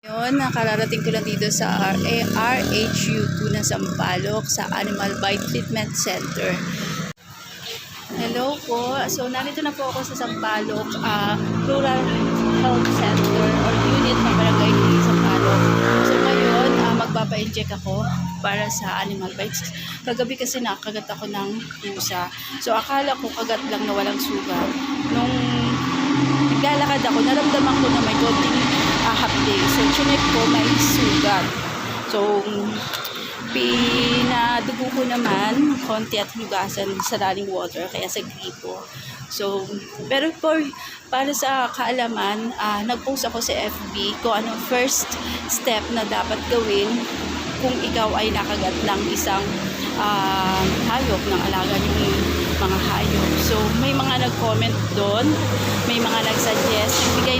Ngayon, nakararating ko lang dito sa RA RHU2 ng Sampaloc sa Animal Bite Treatment Center. Hello po. So, narito na po ako sa Sampaloc uh, Rural Health Center or unit ng Barangay Kili Sampaloc. So, ngayon, uh, magpapa-inject ako para sa animal bites. Kagabi kasi nakagat ako ng pusa. So, akala ko kagat lang na walang sugat. Nung naglalakad ako, naramdaman ko na may konting uh, hapde. So, chinek ko, may sugat. So, pinadugo ko naman konti at hugasan sa running water, kaya sa gripo. So, pero for, para sa kaalaman, ah, nag-post ako sa FB kung anong first step na dapat gawin kung ikaw ay nakagat ng isang ah, hayop, ng alaga niyong mga hayop. So, may mga nag-comment doon, may mga nag-suggest, bigay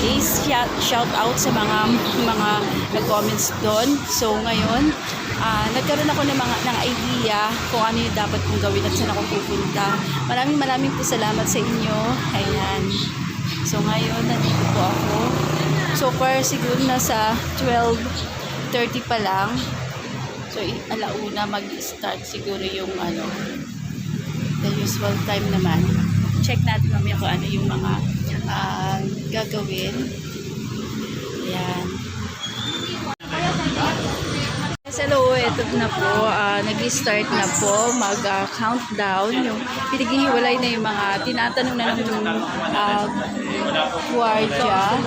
please shout, out sa mga mga nag-comments doon. So, ngayon, ah, nagkaroon ako ng mga ng idea kung ano yung dapat kong gawin at saan ako pupunta. Maraming maraming po salamat sa inyo. Ayan. So, ngayon, nandito po ako. So far, siguro nasa 12.30 pa lang. So, alauna mag-start siguro yung ano, the usual time naman. Check natin mamaya kung ano yung mga ah, gagawin. Ayan. Yes, hello, ito na po, ah, nag-start na po, mag-countdown, yung pinaghihiwalay na yung mga tinatanong na ng uh, guardia,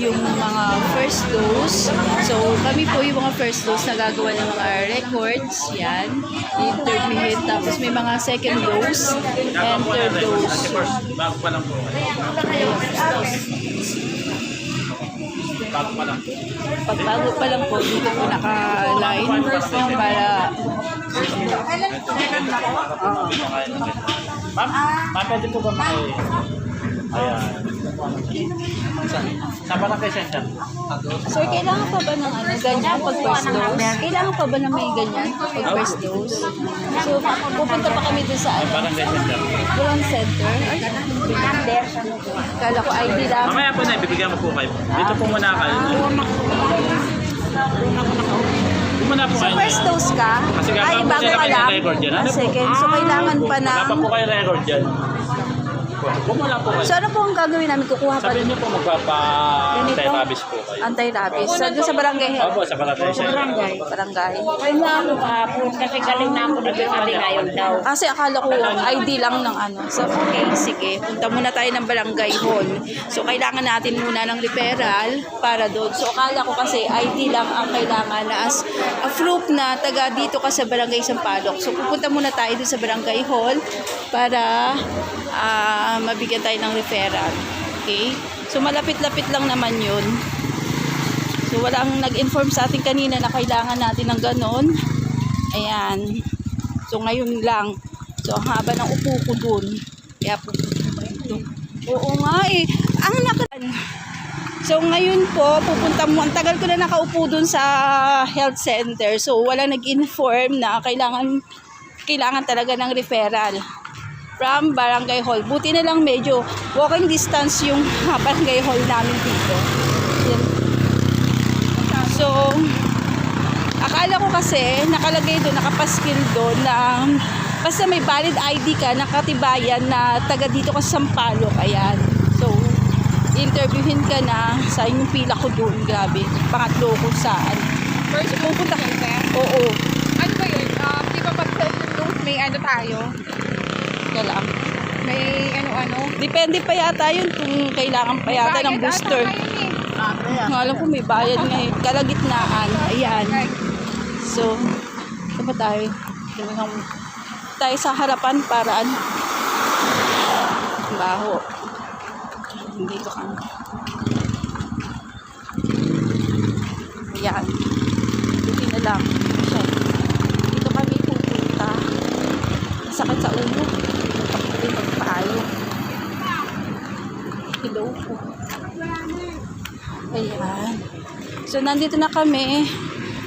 yung mga first dose. So, kami po yung mga first dose na gagawa ng mga records, yan, interviewin, tapos may mga second dose and third dose. Bago pa lang po. Bago pa lang po. Pagbago pa lang po, dito po naka-line para Ma'am, ma'am, pwede po ba maki... Ayan. Sa barangay center. Sir, kailangan pa ba ng ano, ganyan pag first dose? Kailangan pa ba na may ganyan pag first dose? So, pupunta pa kami dun sa ano, Barangay center. Bulang Center. Ay, Kala ko ID lang. Mamaya po na, ibibigyan ko po kayo. Dito po muna kayo. Muna po So, kayo. first dose ka? Kasi Ay, bago ka lang? ng record yan. Ah, Ano second. So, kailangan pa Wala pa ng... po kayo record Bumula po kayo. So, ano po ang gagawin namin? Kukuha pa Sabihin niyo po magpapa-anti-rabies po kayo. Anti-rabies. So, doon sa barangay. Opo, sa barangay center. Barangay. Ay nga ako kahapon kasi galing na ako na sabi ngayon daw. Kasi akala ko ID lang ng ano. So, okay, sige. Punta muna tayo ng barangay hall. So, kailangan natin muna ng referral para doon. So, akala ko kasi ID lang ang kailangan na as a proof na taga dito ka sa barangay Sampaloc. So, pupunta muna tayo doon sa barangay hall para ah, mabigyan tayo ng referral. Okay? So, malapit-lapit lang naman yun. So, walang nag-inform sa atin kanina na kailangan natin ng ganon. Ayan. So, ngayon lang. So, haba ng upo ko dun. Kaya dito. Oo nga eh. Ang nakan. So, ngayon po, pupunta mo. Ang tagal ko na nakaupo dun sa health center. So, wala nag-inform na kailangan kailangan talaga ng referral from Barangay Hall. Buti na lang medyo walking distance yung Barangay Hall namin dito. Yan. So, akala ko kasi nakalagay doon, nakapaskil doon na basta may valid ID ka, nakatibayan na taga dito ka sa Sampaloc, ayan. So, interviewin ka na sa yung pila ko doon, grabe. Pangatlo ko saan. First, pupunta sir? Oo, Ano ba yun? Um, di ba pag may ano tayo? Yan lang. May ano-ano? Depende pa yata yun kung kailangan pa yata ng booster. eh. Ang alam ko may bayad ngayon. Kalagitnaan. Ayan. So, saan ba tayo? Tayo sa harapan para ano. Baho. Hindi ko kami. Ayan. Buti na lang. Siya. Dito kami pupunta. Sakit sa ulo. Hindi magpayo. Hello po. Ayan. So, nandito na kami.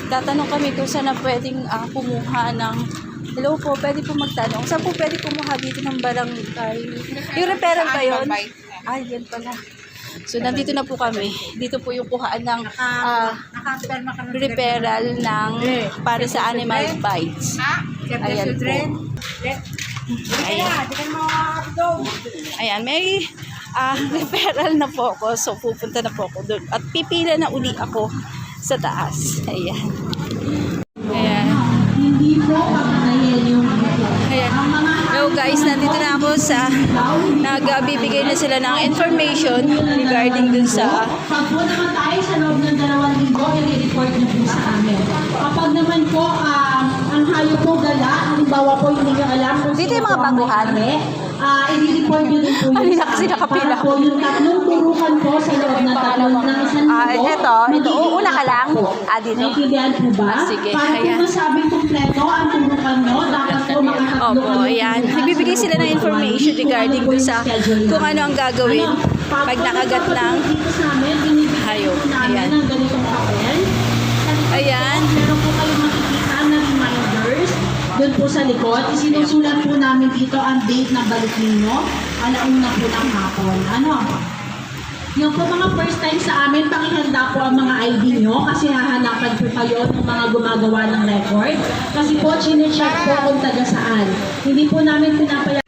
Tatanong kami kung saan na pwedeng ah, kumuha ng Hello po, pwede po magtanong. Saan po pwede kumuha dito ng barangay? Yung referral ba yun? Ay, yan pala. So, nandito na po kami. Dito po yung kuhaan ng ah, referral ng para sa animal bites. Ayan po. Ayan. Ayan, may ah, referral na po ako. So, pupunta na po ako doon. At pipila na uli ako sa taas. Ayan. Ayan. Ayan. Hello guys, nandito na ako sa nagbibigay na sila ng information regarding dun sa Pag po naman tayo sa loob ng dalawang linggo, i-report niyo po sa amin. Kapag naman po um, ang hayop po gala, halimbawa po hindi niyo alam kung Dito yung mga baguhan. may-ari, ah, i-report niyo din po yun Kanina sa nakapila. Para po yung tatlong turukan po sa loob ng tatlong ng isang Ah, eto, ito. magiging Una ka lang? Ah, dito. Naintindihan po ba? Ah, sige, Para ayan. po masabing kumpleto ang turukan nyo, dapat po makatatlo Opo, kayo ayan. Nagbibigay sila ng loob information ng regarding dun sa kung ano ang gagawin Ano, pag nakagat ng dito sa amin, binibigyan hayop. po namin Ayan. Ayan. po, Meron po kayong makikita na reminders doon po sa likod. Isinusulat po namin dito ang date ng balik ninyo. Alauna po ng hapon. Ano? Yung po mga first time sa amin, pakihanda po ang mga ID nyo kasi hahanapan po kayo ng mga gumagawa ng record. Kasi po, chinecheck po kung taga saan. Hindi po namin pinapaya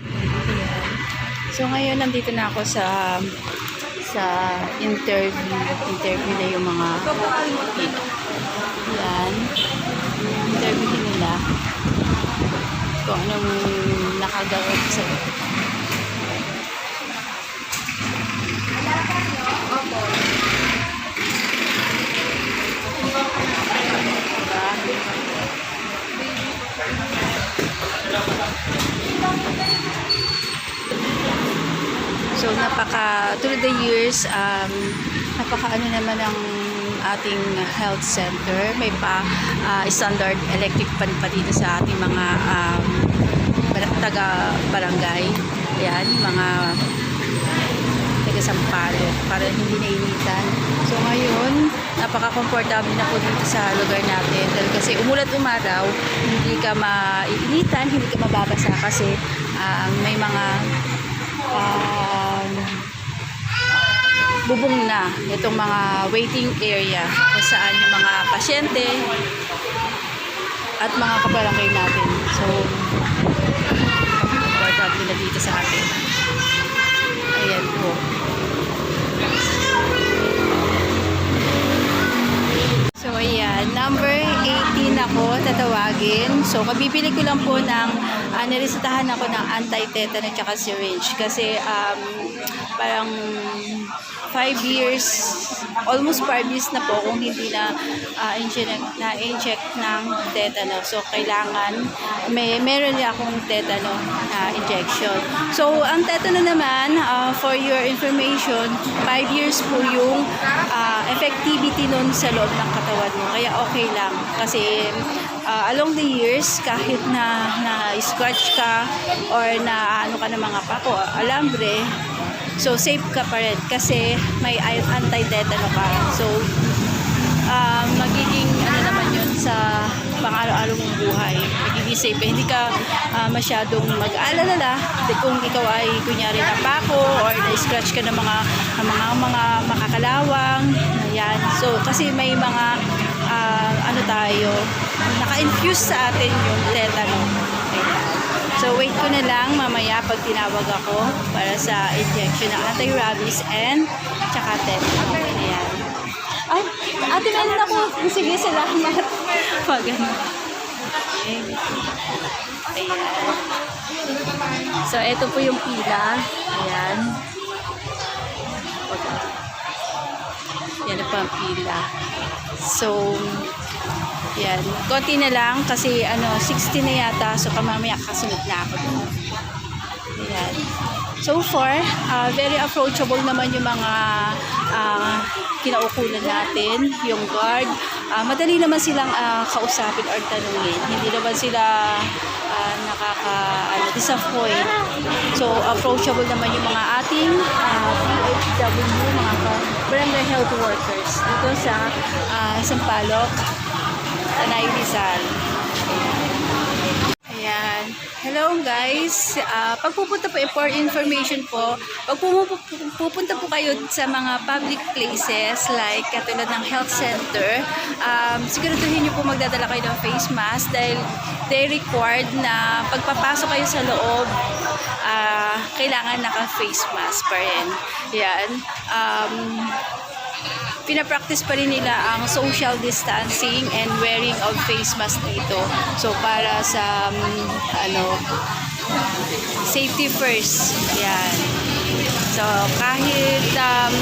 So ngayon nandito na ako sa sa interview. Interview na yung mga yan. Interview nila anong nakagawa sa So napaka through the years um napaka ano naman ang ating health center. May pa ah, standard electric pan pa dito sa ating mga um, taga barangay yan mga taga Sampalo para hindi nainitan so ngayon napaka-comfortable na po dito sa lugar natin. Dahil kasi umulat umaraw hindi ka maiinitan hindi ka mababasa kasi ah, may mga um, bubong na itong mga waiting area kung saan yung mga pasyente at mga kabarangay natin. So, na dito sa atin. Ayan po. So, ayan. Number 18 ako, tatawagin. So, kabibili ko lang po ng, uh, niresetahan ako ng anti-tetanus at syringe. Kasi, um, parang 5 years, almost 5 years na po kung hindi na uh, na inject ng tetano. So, kailangan, may, meron niya akong tetano na injection. So, ang tetano naman, uh, for your information, 5 years po yung uh, effectivity nun sa loob ng katawan mo. Kaya okay lang. Kasi uh, along the years, kahit na, na scratch ka or na ano ka ng mga pako, alambre, so safe ka pa rin kasi may anti-tetano ka. So, uh, magiging ano naman yun sa pang-araw-araw mong buhay. Magiging safe. Hindi ka ah, masyadong mag-aalala kung ikaw ay kunyari napako or na-scratch ka ng mga ng mga mga makakalawang. Ayan. So, kasi may mga ah, ano tayo, naka-infuse sa atin yung tetano. Ayan. So, wait ko na lang mamaya pag tinawag ako para sa injection ng anti-rabies and tsaka tetano. Ayan. Ay, ate, meron ako. Sige, salamat. Pag. Okay. Ayan. So, ito po yung pila. Ayan. Yan po ang pila. So, yan. Konti na lang kasi ano, 60 na yata. So, kamamaya kasunod na ako dun. Ayan. So far, ah, very approachable naman yung mga ah, kinaukulan natin, yung guard. Ah, madali naman silang ah, kausapin or tanungin. Hindi naman sila ah, nakaka ano, disappoint. So approachable naman yung mga ating ah, PHW, mga barangay health workers dito sa ah, Sampaloc, Tanay Rizal. Ayan. Hello guys. Ah, pag pupunta po eh, for information po, pag pupunta po kayo sa mga public places like katulad ng health center, um, siguraduhin niyo po magdadala kayo ng face mask dahil they required na pagpapasok kayo sa loob, ah, kailangan naka-face mask pa rin. Yan. Um, pinapractice pa rin nila ang social distancing and wearing of face mask dito. So para sa um, ano safety first. Yan. So kahit um,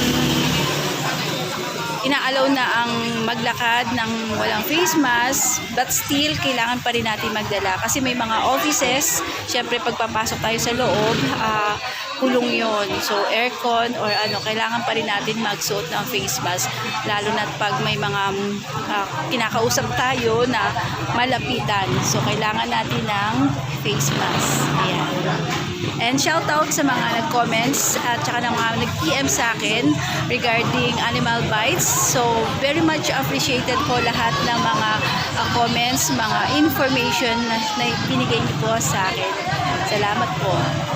inaalaw na ang maglakad ng walang face mask, but still, kailangan pa rin natin magdala. Kasi may mga offices, syempre pagpapasok tayo sa loob, ah, kulong yon So, aircon or ano, kailangan pa rin natin magsuot ng face mask. Lalo na pag may mga ah, kinakausap tayo na malapitan. So, kailangan natin ng face mask. Ayan. And shout out sa mga nag-comments at saka ng mga nag-PM sa akin regarding animal bites. So, very much appreciated po lahat ng mga uh, comments, mga information na, na binigay niyo po sa akin. Salamat po.